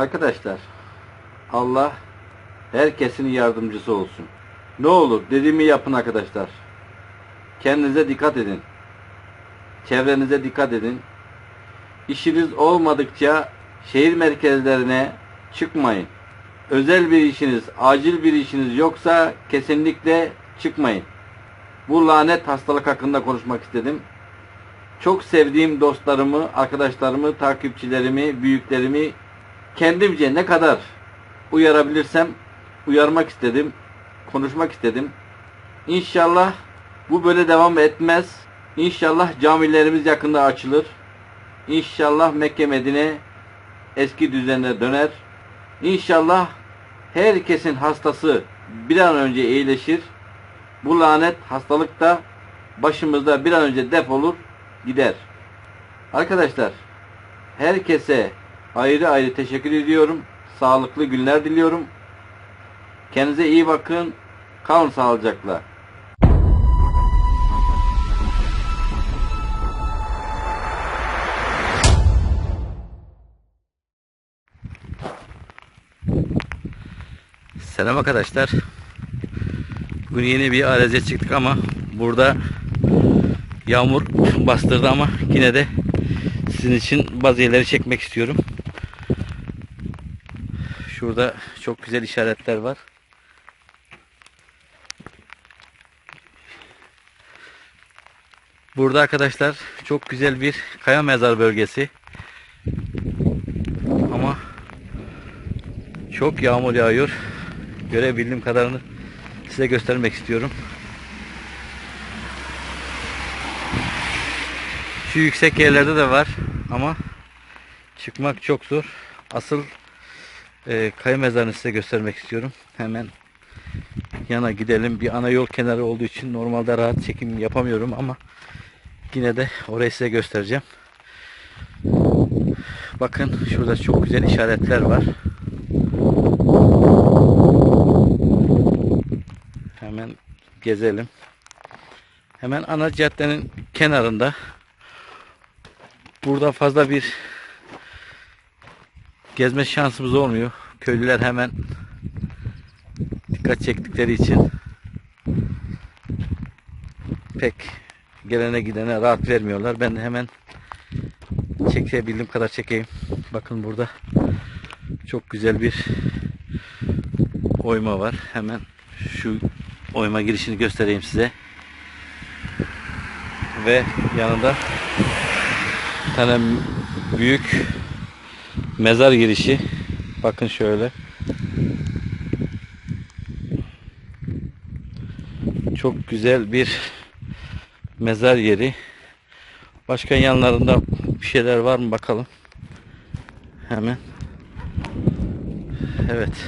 Arkadaşlar Allah herkesin yardımcısı olsun. Ne olur dediğimi yapın arkadaşlar. Kendinize dikkat edin. Çevrenize dikkat edin. İşiniz olmadıkça şehir merkezlerine çıkmayın. Özel bir işiniz, acil bir işiniz yoksa kesinlikle çıkmayın. Bu lanet hastalık hakkında konuşmak istedim. Çok sevdiğim dostlarımı, arkadaşlarımı, takipçilerimi, büyüklerimi kendimce ne kadar uyarabilirsem uyarmak istedim, konuşmak istedim. İnşallah bu böyle devam etmez. İnşallah camilerimiz yakında açılır. İnşallah Mekke Medine eski düzenine döner. İnşallah herkesin hastası bir an önce iyileşir. Bu lanet hastalık da başımızda bir an önce defolur gider. Arkadaşlar herkese ayrı ayrı teşekkür ediyorum. Sağlıklı günler diliyorum. Kendinize iyi bakın. Kalın sağlıcakla. Selam arkadaşlar. Bugün yeni bir araziye çıktık ama burada yağmur bastırdı ama yine de sizin için bazı yerleri çekmek istiyorum. Şurada çok güzel işaretler var. Burada arkadaşlar çok güzel bir kaya mezar bölgesi. Ama çok yağmur yağıyor. Görebildiğim kadarını size göstermek istiyorum. Şu yüksek yerlerde de var ama çıkmak çok zor. Asıl e, kaya mezarını size göstermek istiyorum. Hemen yana gidelim. Bir ana yol kenarı olduğu için normalde rahat çekim yapamıyorum ama yine de orayı size göstereceğim. Bakın şurada çok güzel işaretler var. Hemen gezelim. Hemen ana caddenin kenarında burada fazla bir gezme şansımız olmuyor. Köylüler hemen dikkat çektikleri için pek gelene gidene rahat vermiyorlar. Ben hemen çekebildiğim kadar çekeyim. Bakın burada çok güzel bir oyma var. Hemen şu oyma girişini göstereyim size. Ve yanında tane büyük mezar girişi. Bakın şöyle. Çok güzel bir mezar yeri. Başka yanlarında bir şeyler var mı bakalım. Hemen. Evet.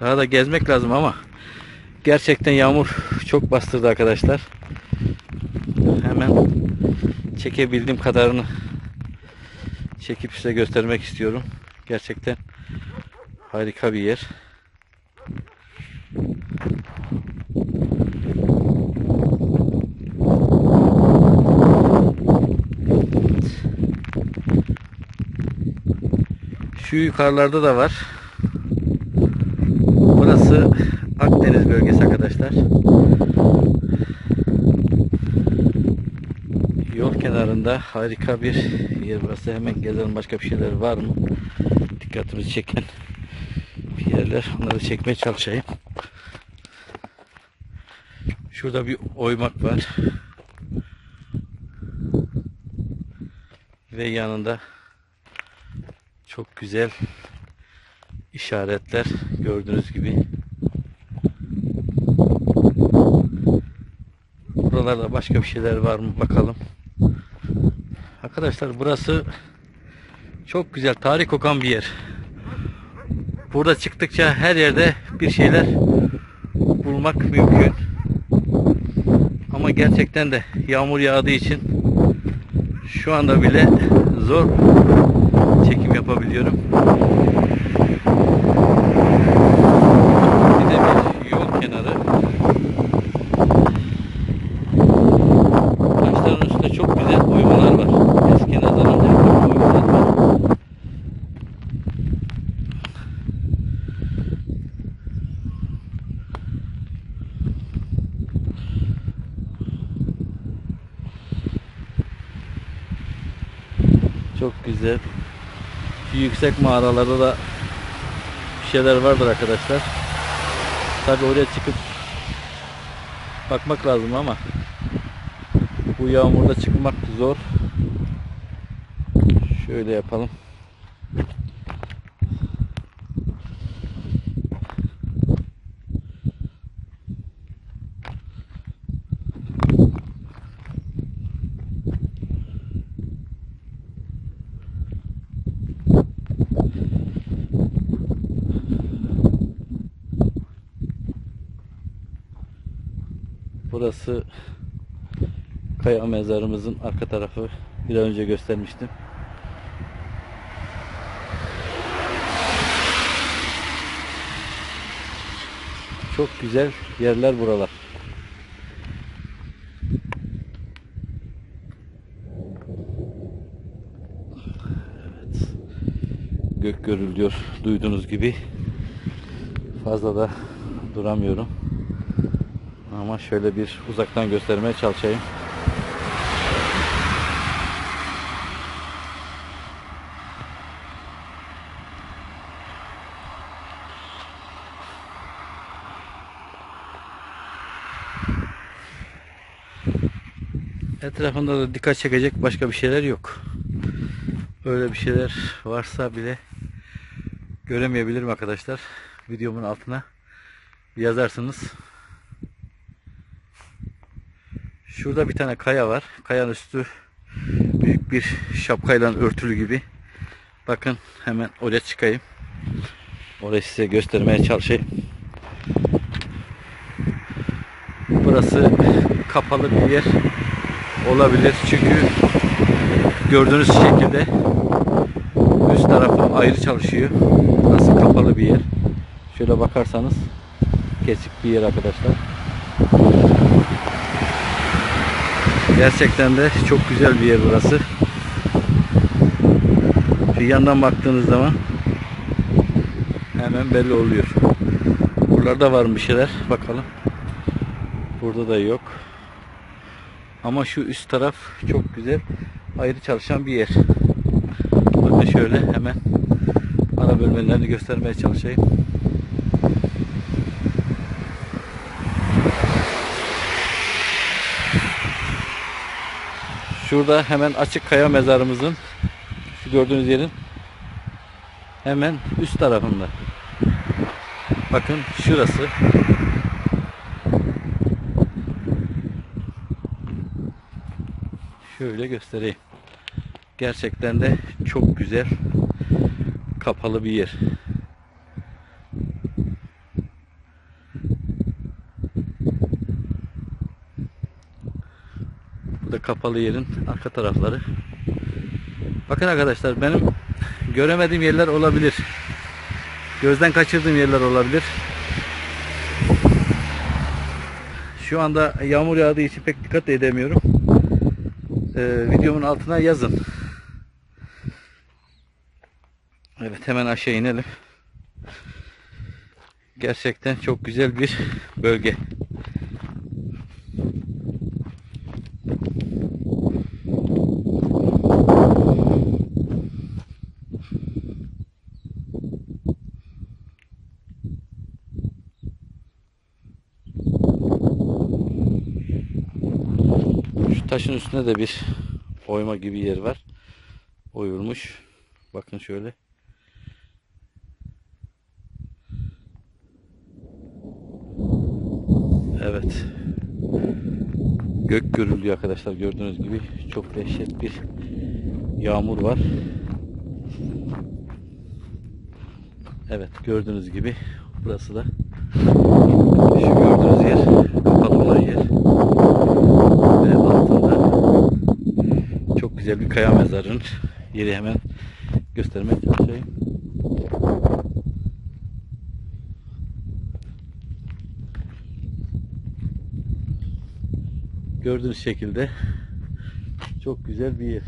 Daha da gezmek lazım ama gerçekten yağmur çok bastırdı arkadaşlar. Hemen çekebildiğim kadarını çekip size göstermek istiyorum. Gerçekten harika bir yer. Şu yukarılarda da var. Burası Akdeniz bölgesi arkadaşlar. Kenarında harika bir yer burası. Hemen gezelim başka bir şeyler var mı? Dikkatimizi çeken bir yerler. Onları çekmeye çalışayım. Şurada bir oymak var. Ve yanında çok güzel işaretler gördüğünüz gibi. Buralarda başka bir şeyler var mı bakalım. Arkadaşlar burası çok güzel tarih kokan bir yer. Burada çıktıkça her yerde bir şeyler bulmak mümkün. Ama gerçekten de yağmur yağdığı için şu anda bile zor çekim yapabiliyorum. Bir de bir yol kenarı. Taşların üstünde çok güzel oymalar var. Eski nazaran oymalar var. Çok güzel. Şu yüksek mağaralarda da bir şeyler vardır arkadaşlar. Tabi oraya çıkıp bakmak lazım ama bu yağmurda çıkmak zor. Şöyle yapalım. Burası Kaya mezarımızın arka tarafı. Bir önce göstermiştim. Çok güzel yerler buralar. Evet. Gök görülüyor duyduğunuz gibi. Fazla da duramıyorum. Ama şöyle bir uzaktan göstermeye çalışayım. Etrafında da dikkat çekecek başka bir şeyler yok. Öyle bir şeyler varsa bile göremeyebilirim arkadaşlar. Videomun altına yazarsınız. Şurada bir tane kaya var. Kayanın üstü büyük bir şapkayla örtülü gibi. Bakın hemen oraya çıkayım. Orayı size göstermeye çalışayım. Burası kapalı bir yer olabilir. Çünkü gördüğünüz şekilde üst tarafı ayrı çalışıyor. Burası kapalı bir yer. Şöyle bakarsanız kesik bir yer arkadaşlar. Gerçekten de çok güzel bir yer burası. Şu yandan baktığınız zaman hemen belli oluyor. Buralarda var mı bir şeyler? Bakalım. Burada da yok. Ama şu üst taraf çok güzel. Ayrı çalışan bir yer. Bakın şöyle hemen ara bölmelerini göstermeye çalışayım. Şurada hemen açık kaya mezarımızın şu gördüğünüz yerin hemen üst tarafında. Bakın şurası. Şöyle göstereyim. Gerçekten de çok güzel kapalı bir yer. Bu da kapalı yerin arka tarafları. Bakın arkadaşlar benim göremediğim yerler olabilir. Gözden kaçırdığım yerler olabilir. Şu anda yağmur yağdığı için pek dikkat de edemiyorum. Ee, videomun altına yazın. Evet hemen aşağı inelim. Gerçekten çok güzel bir bölge. Şu taşın üstünde de bir oyma gibi yer var. Oyulmuş. Bakın şöyle. Evet. Gök görülüyor arkadaşlar gördüğünüz gibi. Çok dehşet bir yağmur var. Evet gördüğünüz gibi burası da şu gördüğünüz yer kapalı olan yer ve altında çok güzel bir kaya mezarının yeri hemen göstermeye çalışayım. Gördüğünüz şekilde çok güzel bir yer.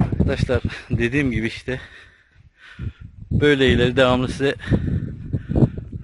Arkadaşlar dediğim gibi işte böyle ileri devamlı size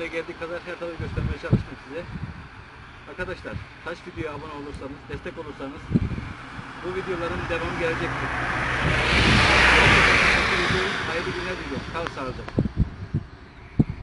elimde geldiği kadar her tarafı göstermeye çalıştım size. Arkadaşlar taş videoya abone olursanız, destek olursanız bu videoların devamı gelecektir. Hayırlı günler diliyorum. Kal sağlıcakla.